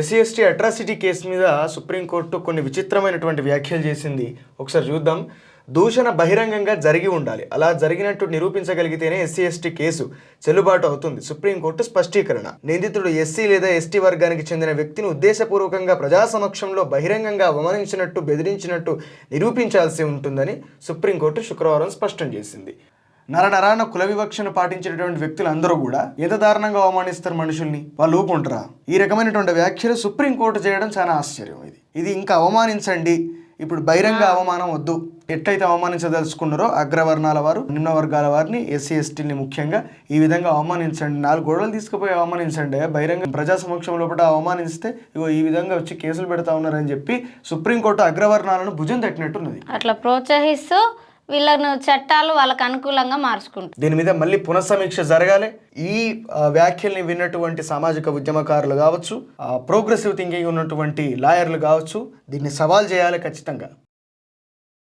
SC ST atrocity case మీద supreme court కొన్ని విచిత్రమైనటువంటి వ్యాఖ్యలు చేసింది. ఒకసారి చూద్దాం. దూషణ బహిరంగంగా జరిగి ఉండాలి. అలా జరిగినట్టు నిరూపించగలిగితేనే ఎస్సీ ఎస్టీ కేసు చెల్లుబాటు అవుతుంది. సుప్రీంకోర్టు స్పష్టీకరణ. నిందితుడు ఎస్సీ లేదా ఎస్టీ వర్గానికి చెందిన వ్యక్తిని ఉద్దేశపూర్వకంగా ప్రజా సమక్షంలో బహిరంగంగా అవమానించినట్టు బెదిరించినట్టు నిరూపించాల్సి ఉంటుందని సుప్రీంకోర్టు శుక్రవారం స్పష్టం చేసింది. నరనరాన కుల వివక్షను పాటించేటటువంటి వ్యక్తులు అందరూ కూడా ఎంత దారుణంగా అవమానిస్తారు మనుషుల్ని. వాళ్ళు ఊపుకుంటారా? ఈ రకమైనటువంటి వ్యాఖ్యలు సుప్రీంకోర్టు చేయడం చాలా ఆశ్చర్యం ఇది. ఇది ఇంకా అవమానించండి. ఇప్పుడు బహిరంగ అవమానం వద్దు. ఎట్లయితే అవమానించదలుచుకున్నారో అగ్రవర్ణాల వారు నిమ్న వర్గాల వారిని ఎస్సీ ఎస్టీని ముఖ్యంగా ఈ విధంగా అవమానించండి. నాలుగు గొడవలు తీసుకుపోయి అవమానించండి. బహిరంగ ప్రజా సమక్షం లోపల అవమానిస్తే ఇగో ఈ విధంగా వచ్చి కేసులు పెడతా ఉన్నారని చెప్పి సుప్రీంకోర్టు అగ్రవర్ణాలను భుజం తట్టినట్టున్నది. అట్లా ప్రోత్సహిస్తూ వీళ్ళను చట్టాలు వాళ్ళకు అనుకూలంగా మార్చుకుంటారు. దీని మీద మళ్ళీ పునఃసమీక్ష జరగాలి. ఈ వ్యాఖ్యల్ని విన్నటువంటి సామాజిక ఉద్యమకారులు కావచ్చు ప్రోగ్రెసివ్ థింకింగ్ ఉన్నటువంటి లాయర్లు కావచ్చు దీన్ని సవాల్ చేయాలి ఖచ్చితంగా.